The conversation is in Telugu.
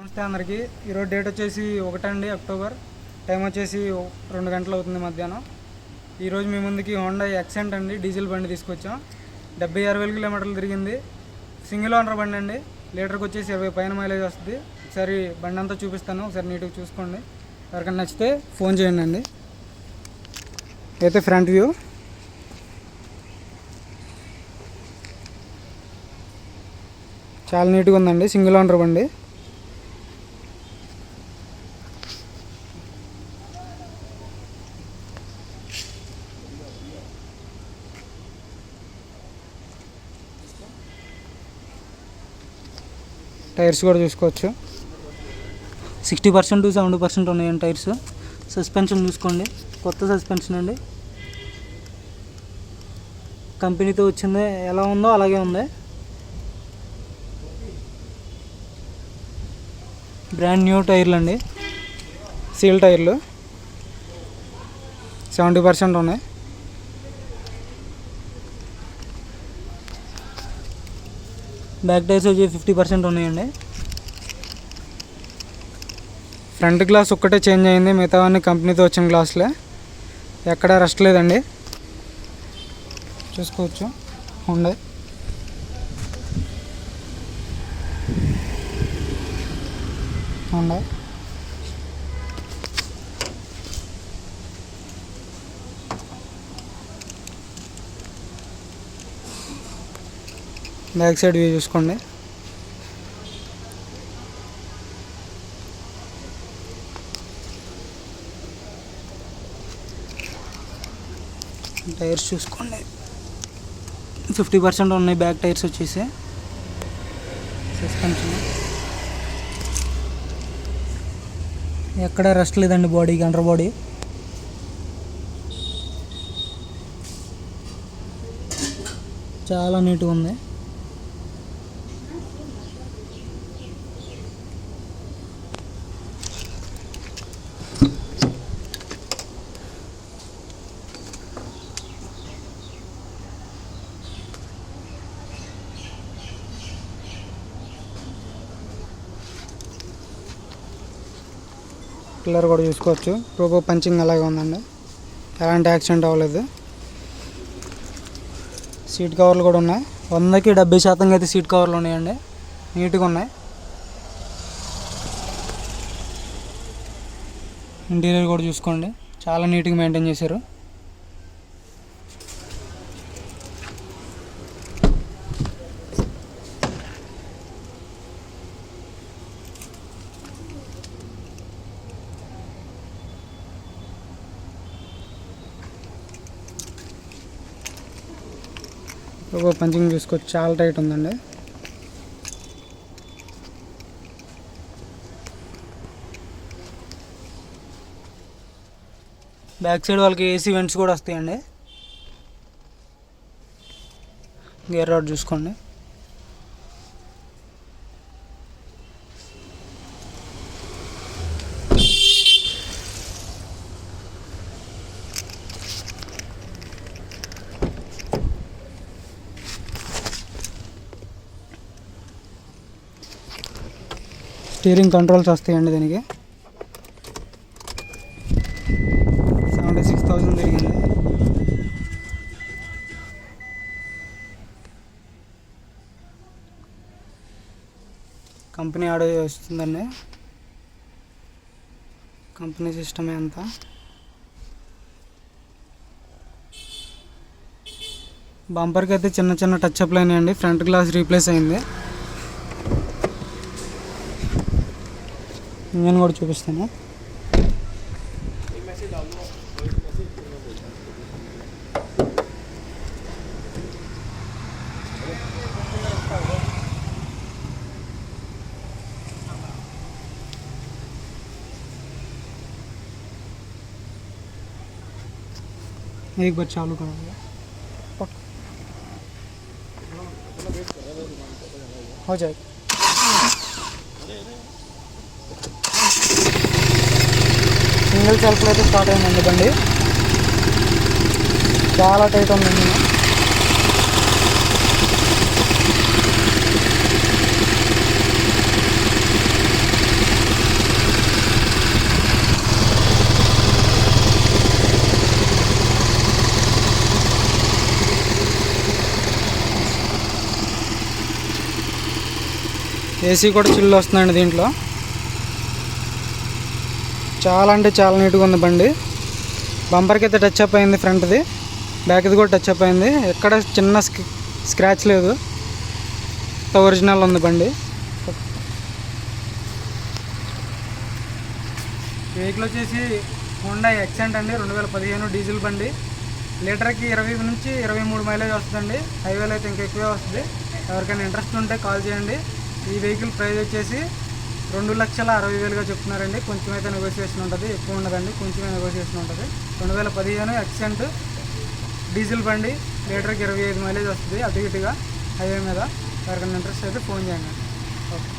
నమస్తే అందరికీ. ఈరోజు డేట్ వచ్చేసి ఒకటండి అక్టోబర్ టైం వచ్చేసి రెండు గంటలు అవుతుంది మధ్యాహ్నం. ఈరోజు మీ ముందుకి హోండా ఎక్సెంట్ అండి డీజిల్ బండి తీసుకొచ్చాం. డెబ్బై ఆరు వేల కిలోమీటర్లు తిరిగింది. సింగిల్ ఓనర్ బండి అండి. లీటర్కి వచ్చేసి ఇరవై పైన మైలేజ్ వస్తుంది. ఒకసారి బండి అంతా చూపిస్తాను. ఒకసారి నీట్గా చూసుకోండి. ఎవరికైనా నచ్చితే ఫోన్ చేయండి అండి. అయితే ఫ్రంట్ వ్యూ. చాలా నీట్గా ఉందండి సింగిల్ ఓనర్ బండి. టైర్స్ కూడా చూసుకోవచ్చు. సిక్స్టీ పర్సెంట్ సెవెంటీ పర్సెంట్ ఉన్నాయండి టైర్స్. సస్పెన్షన్ చూసుకోండి. కొత్త సస్పెన్షన్ అండి. కంపెనీతో వచ్చింది. ఎలా ఉందో అలాగే ఉంది. బ్రాండ్ న్యూ టైర్లు అండి సీల్ టైర్లు. సెవెంటీ పర్సెంట్ ఉన్నాయి. బ్యాక్ టైర్స్ వచ్చి ఫిఫ్టీ పర్సెంట్ ఉన్నాయండి. ఫ్రంట్ గ్లాస్ ఒక్కటే చేంజ్ అయింది మిగతావన్నీ కంపెనీతో వచ్చిన గ్లాసులే. ఎక్కడ రెస్ట్ లేదండి. చూసుకోవచ్చు ఉండే. ఉండే. బ్యాక్ సైడ్ వ్యూ చూసుకోండి. టైర్స్ చూసుకోండి. ఫిఫ్టీ పర్సెంట్ ఉన్నాయి బ్యాక్ టైర్స్ వచ్చేసి. సస్పెన్షన్. ఎక్కడ రెస్ట్ లేదండి బాడీకి అండర్ బాడీ. చాలా నీట్గా ఉంది. పిల్లర్ కూడా చూసుకోవచ్చు. రోబో పంచింగ్ అలాగే ఉందండి. ఎలాంటి యాక్సిడెంట్ అవ్వలేదు. సీట్ కవర్లు కూడా ఉన్నాయి. వందకి డెబ్బై శాతం అయితే సీట్ కవర్లు ఉన్నాయండి. నీట్గా ఉన్నాయి. ఇంటీరియర్ కూడా చూసుకోండి. చాలా నీట్గా మెయింటైన్ చేశారు. ఒక పంచింగ్ చూసుకోవచ్చు చాలా టైట్ ఉందండి. బ్యాక్ సైడ్ వాళ్ళకి ఏసీ వెంట్స్ కూడా వస్తాయండి. గేర్ రోడ్ చూసుకోండి. స్టీరింగ్ కంట్రోల్స్ వస్తాయండి దీనికి. సెవెంటీ సిక్స్ థౌజండ్ తిరిగింది. కంపెనీ ఆర్డర్ వస్తుందండి కంపెనీ సిస్టమే అంతా. బంపర్కి అయితే చిన్న చిన్న టచ్ అప్లు అయినాయండి. ఫ్రంట్ గ్లాస్ రీప్లేస్ అయింది. ఇంజన్ కూడా చూపిస్తాను एक बार चालू करो हो जाएगा సింగిల్ సెల్ఫ్లో అయితే స్టార్ట్ అయింది బండి చాలా టైట్ ఉందండి ఏసీ కూడా చిల్లు వస్తుందండి దీంట్లో. చాలా అంటే చాలా నీట్గా ఉంది బండి. బంపర్కి అయితే టచ్ అప్ అయింది ఫ్రంట్ది బ్యాక్ది కూడా టచ్ అప్ అయింది. ఎక్కడ చిన్న స్క్రాచ్ లేదు. ఒరిజినల్ ఉంది బండి. వెహికల్ వచ్చేసి హోండా ఎక్సెంట్ అండి. రెండు వేల పదిహేను డీజిల్ బండి. లీటర్కి ఇరవై నుంచి ఇరవై మూడు మైలేజ్ వస్తుందండి. హైవేలో అయితే ఇంకా ఎక్కువే వస్తుంది. ఎవరికైనా ఇంట్రెస్ట్ ఉంటే కాల్ చేయండి. ఈ వెహికల్ ప్రైస్ వచ్చేసి రెండు లక్షల అరవై వేలుగా చెప్తున్నారండి. కొంచెం అయితే నెగోషియేషన్ ఉంటుంది. ఎక్కువ ఉండదండి. కొంచెమే నెగోషియేషన్ ఉంటుంది. రెండు వేల పదిహేను ఎక్సెంట్ డీజిల్ బండి లీటర్కి ఇరవై ఐదు మైలేజ్ వస్తుంది అటు ఇటుగా హైవే మీద. ఎవరికైనా ఇంట్రెస్ట్ అయితే ఫోన్ చేయండి. ఓకే.